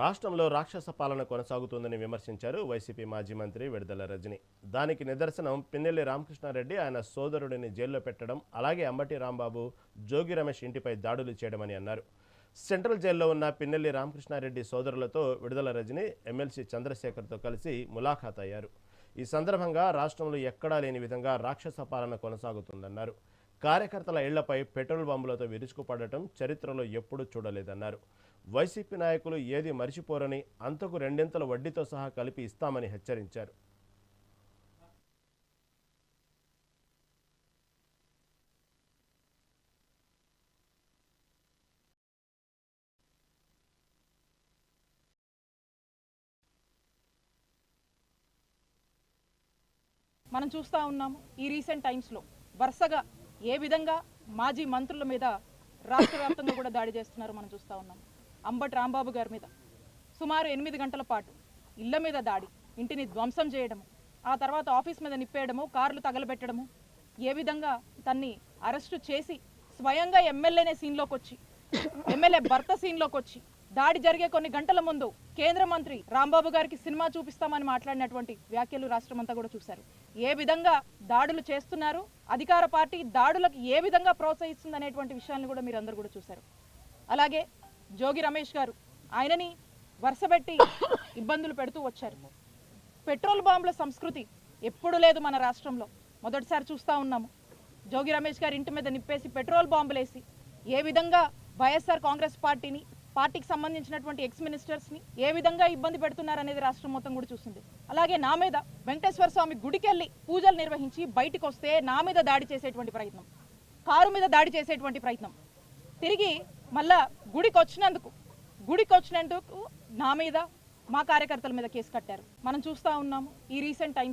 రాష్ట్రంలో రాక్షస పాలన కొనసాగుతుందని విమర్శించారు వైసీపీ మాజీ మంత్రి విడుదల రజని. దానికి నిదర్శనం పిన్నెల్లి రామకృష్ణారెడ్డి ఆయన సోదరుడిని జైల్లో పెట్టడం అలాగే అంబటి రాంబాబు జోగి రమేష్ ఇంటిపై దాడులు చేయడమని అన్నారు. సెంట్రల్ జైల్లో ఉన్న పిన్నెల్లి రామకృష్ణారెడ్డి సోదరులతో విడుదల రజని ఎమ్మెల్సీ చంద్రశేఖర్తో కలిసి ములాఖాత్ అయ్యారు ఈ సందర్భంగా రాష్ట్రంలో ఎక్కడా లేని విధంగా రాక్షస పాలన కొనసాగుతుందన్నారు. కార్యకర్తల ఇళ్ళపై పెట్రోల్ బాంబులతో విరుచుకుపడటం చరిత్రలో ఎప్పుడూ చూడలేదన్నారు. వైసీపీ నాయకులు ఏది మరిచిపోరని అంతకు రెండింతల వడ్డీతో సహా కలిపి ఇస్తామని హెచ్చరించారు. మనం చూస్తూ ఉన్నాము ఈ రీసెంట్ టైమ్స్లో వరుసగా ఏ విధంగా మాజీ మంత్రుల మీద రాష్ట్ర వ్యాప్తంగా కూడా దాడి చేస్తున్నారు మనం చూస్తూ ఉన్నాం. అంబటి రాంబాబు గారి మీద సుమారు ఎనిమిది గంటల పాటు ఇళ్ళ మీద దాడి ఇంటిని ధ్వంసం చేయడము ఆ తర్వాత ఆఫీస్ మీద నిప్పేయడము కార్లు తగలబెట్టడము ఏ విధంగా తన్ని అరెస్టు చేసి స్వయంగా ఎమ్మెల్యేనే సీన్లోకి వచ్చి ఎమ్మెల్యే భర్త సీన్లోకి వచ్చి దాడి జరిగే కొన్ని గంటల ముందు కేంద్ర మంత్రి రాంబాబు గారికి సినిమా చూపిస్తామని మాట్లాడినటువంటి వ్యాఖ్యలు రాష్ట్రమంతా కూడా చూశారు. ఏ విధంగా దాడులు చేస్తున్నారు? అధికార పార్టీ దాడులకు ఏ విధంగా ప్రోత్సహిస్తుంది అనేటువంటి విషయాలను కూడా మీరు అందరు కూడా చూశారు. అలాగే జోగి రమేష్ గారు ఆయనని వరుసబెట్టి ఇబ్బందులు పెడుతూ వచ్చారు. పెట్రోల్ బాంబుల సంస్కృతి ఎప్పుడు లేదు మన రాష్ట్రంలో. మొదటిసారి చూస్తూ ఉన్నాము. జోగి రమేష్ గారి ఇంటి మీద నిప్పేసి పెట్రోల్ బాంబులేసి ఏ విధంగా వైఎస్ఆర్ కాంగ్రెస్ పార్టీని పార్టీకి సంబంధించినటువంటి ఎక్స్ మినిస్టర్స్ని ఏ విధంగా ఇబ్బంది పెడుతున్నారు అనేది రాష్ట్రం మొత్తం కూడా చూసింది. అలాగే నా మీద వెంకటేశ్వర స్వామి గుడికెళ్ళి పూజలు నిర్వహించి బయటకు వస్తే నా మీద దాడి చేసేటువంటి ప్రయత్నం కారు మీద దాడి చేసేటువంటి ప్రయత్నం. తిరిగి మళ్ళా గుడికి వచ్చినందుకు గుడికి వచ్చినందుకు నా మీద మా కార్యకర్తల మీద కేసు కట్టారు. మనం చూస్తూ ఉన్నాము ఈ రీసెంట్ టైమ్స్